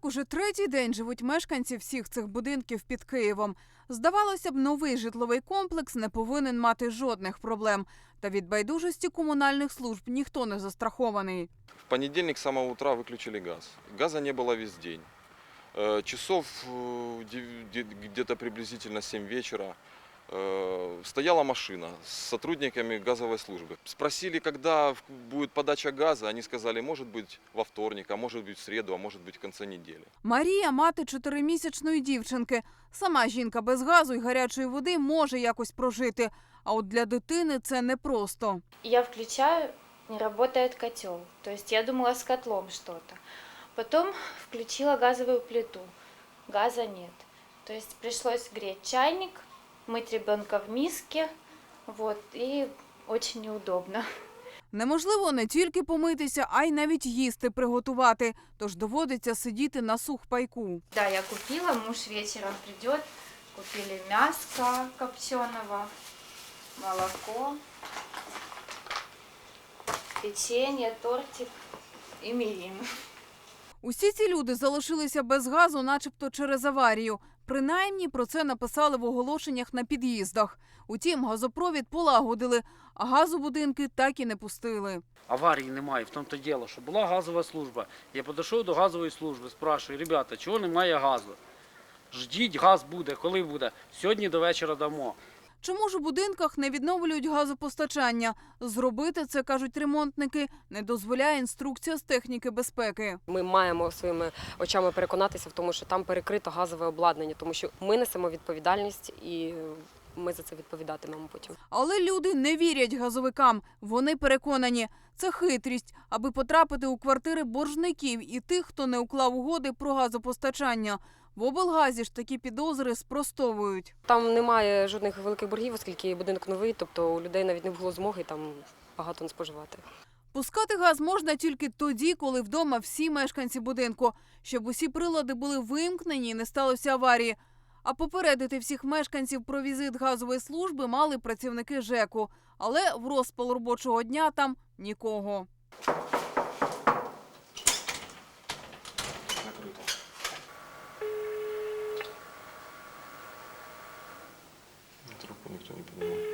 Так уже третій день живуть мешканці всіх цих будинків під Києвом. Здавалося б, новий житловий комплекс не повинен мати жодних проблем. Та від байдужості комунальних служб ніхто не застрахований. В понедельник с самого утра выключили газ. Газа не было весь день. Э, Часов э, дев- де- где-то приблизительно 7 вечера э, стояла машина с сотрудниками газовой службы. Спросили, когда в- будет подача газа. Они сказали, может быть во вторник, а может быть в среду, а может быть в конце недели. Марія мати чотиримісячної дівчинки. Сама жінка без газу і гарячої води може якось прожити. А от для дитини це непросто. Я включаю, не работает котел. То есть я думала с котлом что-то. Потом включила газовую плиту. Газа нет. То есть пришлось греть чайник, мыть ребенка в миске. Вот, и очень неудобно. Неможливо не тільки помитися, а й навіть їсти приготувати. Тож доводиться сидіти на сухпайку. Да, я купила, муж вечером придет. Купили мяско копченого, молоко, печенье, тортик и мирин. Усі ці люди залишилися без газу, начебто через аварію. Принаймні про це написали в оголошеннях на під'їздах. Утім, газопровід полагодили, а газу будинки так і не пустили. Аварії немає, в тому-то діло, що була газова служба. Я підійшов до газової служби, спрашую, ребята, чого немає газу? Ждіть, газ буде, коли буде? Сьогодні до вечора дамо. Чому ж у будинках не відновлюють газопостачання? Зробити це, кажуть ремонтники, не дозволяє інструкція з техніки безпеки. Ми маємо своїми очами переконатися в тому, що там перекрито газове обладнання, тому що ми несемо відповідальність і ми за це відповідатимемо потім. Але люди не вірять газовикам. Вони переконані, це хитрість, аби потрапити у квартири боржників і тих, хто не уклав угоди про газопостачання. В облгазі ж такі підозри спростовують. Там немає жодних великих боргів, оскільки будинок новий, тобто у людей навіть не було змоги там багато не споживати. Пускати газ можна тільки тоді, коли вдома всі мешканці будинку, щоб усі прилади були вимкнені і не сталося аварії. А попередити всіх мешканців про візит газової служби мали працівники ЖЕКу. Але в розпал робочого дня там нікого. Трубку не понимаю.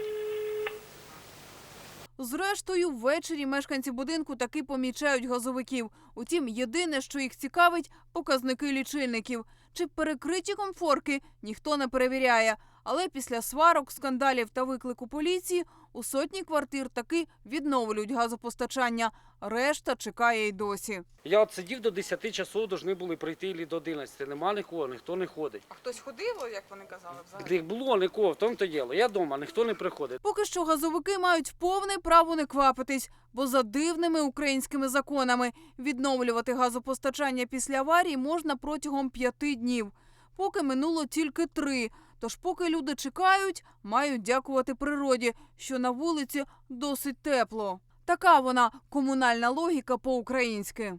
Зрештою, ввечері мешканці будинку таки помічають газовиків. Утім, єдине, що їх цікавить, показники лічильників. Чи перекриті комфорки, ніхто не перевіряє. Але після сварок, скандалів та виклику поліції у сотні квартир таки відновлюють газопостачання. Решта чекає й досі. Я от сидів до 10 часов, повинні були прийти і до 11. Нема нікого, ніхто не ходить. А хтось ходив, як вони казали, Не було нікого, в тому-то діло. Я вдома, ніхто не приходить. Поки що газовики мають повне право не квапитись, бо за дивними українськими законами відновлювати газопостачання після аварії можна протягом п'яти днів. Поки минуло тільки три. Тож, поки люди чекають, мають дякувати природі, що на вулиці досить тепло. Така вона комунальна логіка по-українськи.